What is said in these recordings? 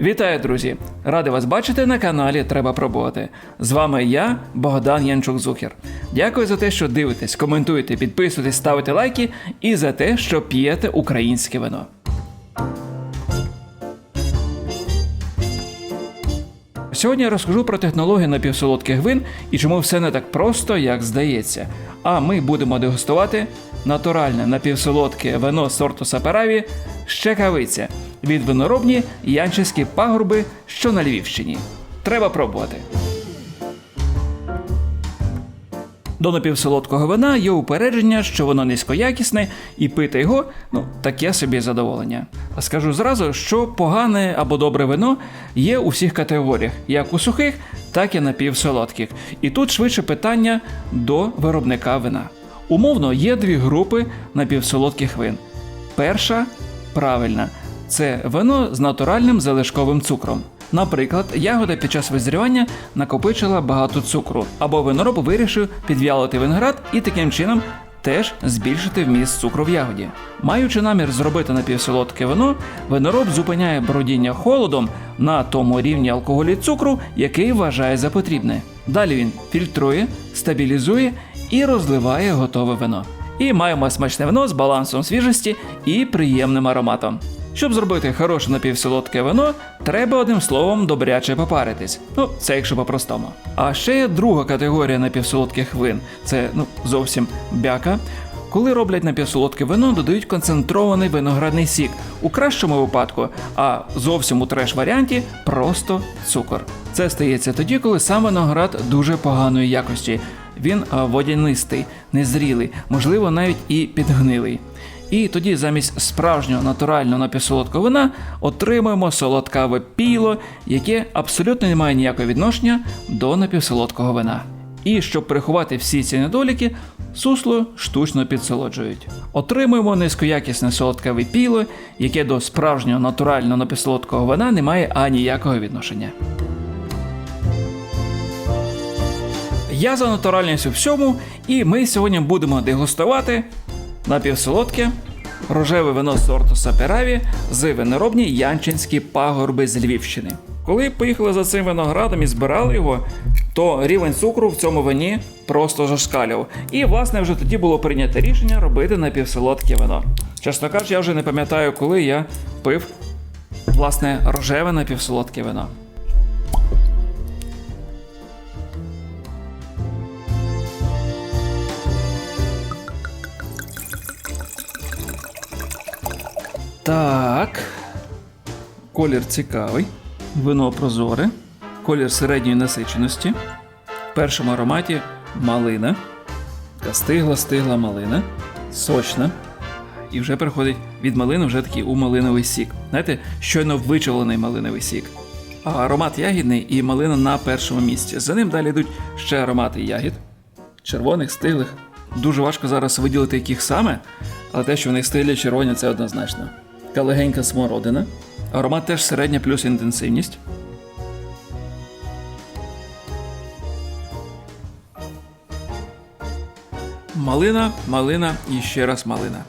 Вітаю, друзі! Радий вас бачити на каналі Треба пробувати. З вами я, Богдан Янчук Зухер. Дякую за те, що дивитесь, коментуєте, підписуєтесь, ставите лайки і за те, що п'єте українське вино. Сьогодні я розкажу про технологію напівсолодких вин і чому все не так просто, як здається. А ми будемо дегустувати натуральне напівсолодке вино сорту Сапераві Щекавиця від виноробні Янчевські пагорби, що на Львівщині. Треба пробувати. До напівсолодкого вина є упередження, що воно низькоякісне, і пити його ну таке собі задоволення. А скажу зразу, що погане або добре вино є у всіх категоріях, як у сухих, так і напівсолодких. І тут швидше питання до виробника вина. Умовно є дві групи напівсолодких вин. Перша правильна це вино з натуральним залишковим цукром. Наприклад, ягода під час визрівання накопичила багато цукру, або винороб вирішив підв'ялити виноград і таким чином теж збільшити вміст цукру в ягоді. Маючи намір зробити напівсолодке вино, винороб зупиняє бродіння холодом на тому рівні алкоголю цукру, який вважає за потрібне. Далі він фільтрує, стабілізує і розливає готове вино. І маємо смачне вино з балансом свіжості і приємним ароматом. Щоб зробити хороше напівсолодке вино, треба одним словом добряче попаритись. Ну, це якщо по-простому. А ще є друга категорія напівсолодких вин це ну зовсім бяка. Коли роблять напівсолодке вино, додають концентрований виноградний сік у кращому випадку, а зовсім у треш варіанті просто цукор. Це стається тоді, коли сам виноград дуже поганої якості. Він водянистий, незрілий, можливо, навіть і підгнилий. І тоді замість справжнього натурального напівсолодкого вина отримуємо солодкаве піло, яке абсолютно не має ніякого відношення до напівсолодкого вина. І щоб приховати всі ці недоліки, сусло штучно підсолоджують. Отримуємо низькоякісне солодкаве піло, яке до справжнього натурального напівсолодкого вина не має аніякого відношення. Я за натуральність у всьому, і ми сьогодні будемо дегустувати напівсолодке рожеве вино сорту Сапераві з виноробні Янчинські пагорби з Львівщини. Коли поїхали за цим виноградом і збирали його, то рівень цукру в цьому вині просто зашкалював. І, власне, вже тоді було прийнято рішення робити напівсолодке вино. Чесно кажучи, я вже не пам'ятаю, коли я пив власне рожеве напівсолодке вино. Так. Колір цікавий. Вино прозоре. Колір середньої насиченості. В першому ароматі малина. Стигла, стигла малина. Сочна. І вже переходить від малини вже такий у малиновий сік. Знаєте, щойно вичавлений малиновий сік. А аромат ягідний і малина на першому місці. За ним далі йдуть ще аромати ягід. Червоних, стиглих. Дуже важко зараз виділити яких саме, але те, що в них стилі червоні, це однозначно. Така легенька смородина. Аромат теж середня плюс інтенсивність. Малина, малина і ще раз малина.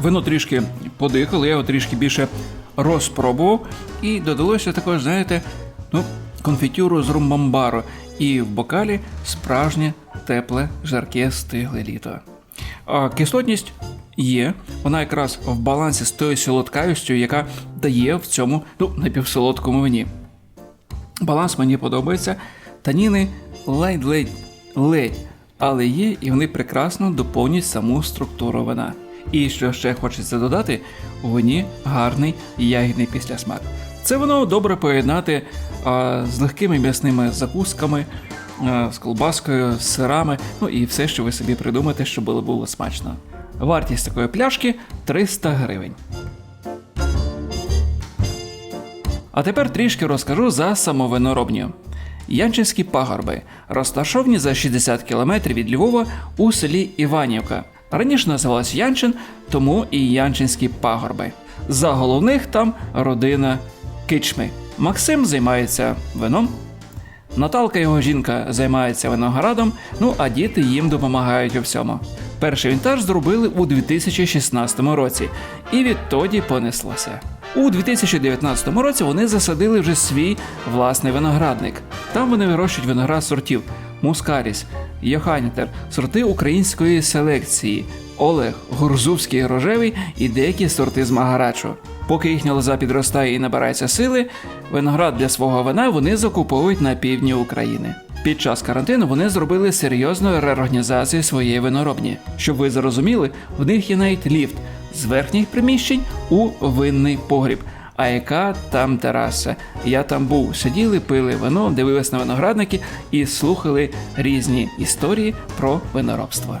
Вино трішки подихало, я його трішки більше розпробував. І додалося також, знаєте, ну, конфітюру з румбамбаро. І в бокалі справжнє тепле, жарке, стигле літо. А кислотність є, вона якраз в балансі з тою солодкавістю, яка дає в цьому ну, напівсолодкому вині. Баланс мені подобається. Таніни ледь-ледь ледь, але є, і вони прекрасно доповнюють саму структуру вина. І що ще хочеться додати, у вині гарний ягідний післясмак. Це воно добре поєднати а, з легкими м'ясними закусками, а, з колбаскою, з сирами, ну і все, що ви собі придумаєте, щоб було було смачно. Вартість такої пляшки 300 гривень. А тепер трішки розкажу за самовиноробню. Янчинські пагорби розташовані за 60 км від Львова у селі Іванівка. Раніше називалось Янчин, тому і Янчинські пагорби. За головних там родина Кичми. Максим займається вином. Наталка, його жінка, займається виноградом, ну а діти їм допомагають у всьому. Перший вінтаж зробили у 2016 році, і відтоді понеслося. У 2019 році вони засадили вже свій власний виноградник. Там вони вирощують виноград сортів Мускаріс, Йоханітер, сорти української селекції, Олег, Гурзувський рожевий і деякі сорти з Магарачу. Поки їхня лоза підростає і набирається сили, виноград для свого вина вони закуповують на півдні України. Під час карантину вони зробили серйозну реорганізацію своєї виноробні. Щоб ви зрозуміли, в них є навіть ліфт з верхніх приміщень у винний погріб. А яка там тераса? Я там був. Сиділи, пили вино, дивились на виноградники і слухали різні історії про виноробство.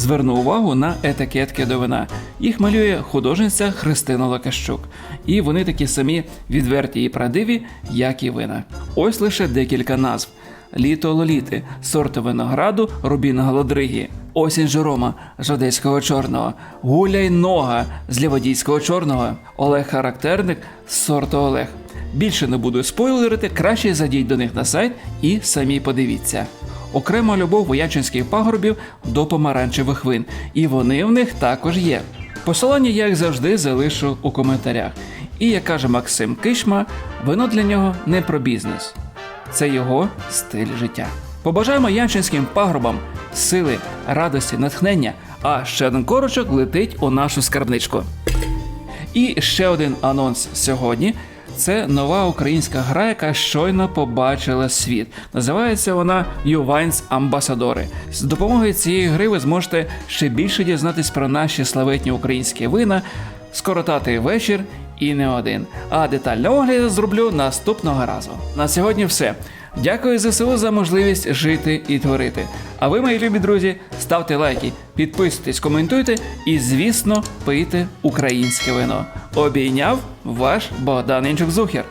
Зверну увагу на етикетки до вина. Їх малює художниця Христина Лакащук. І вони такі самі відверті і правдиві, як і вина. Ось лише декілька назв: Літо Лоліти, сорти винограду Рубіна Голодригі, Осінь Жорома з Одеського чорного, Гуляй Нога з Ліводійського чорного, Олег Характерник з сорту Олег. Більше не буду спойлерити, краще зайдіть до них на сайт і самі подивіться. Окрема любов воячинських пагорбів до помаранчевих вин, і вони в них також є. Посилання, як завжди, залишу у коментарях. І як каже Максим Кишма, вино для нього не про бізнес, це його стиль життя. Побажаємо янчинським пагорбам сили, радості, натхнення, а ще один корочок летить у нашу скарбничку. І ще один анонс сьогодні. Це нова українська гра, яка щойно побачила світ. Називається вона Ювайнс Амбасадори. З допомогою цієї гри ви зможете ще більше дізнатись про наші славетні українські вина, скоротати вечір і не один. А детальний огляд зроблю наступного разу. На сьогодні все. Дякую ЗСУ за можливість жити і творити. А ви, мої любі друзі, ставте лайки, підписуйтесь, коментуйте і, звісно, пийте українське вино. Обійняв ваш Богдан Інчук Зухер.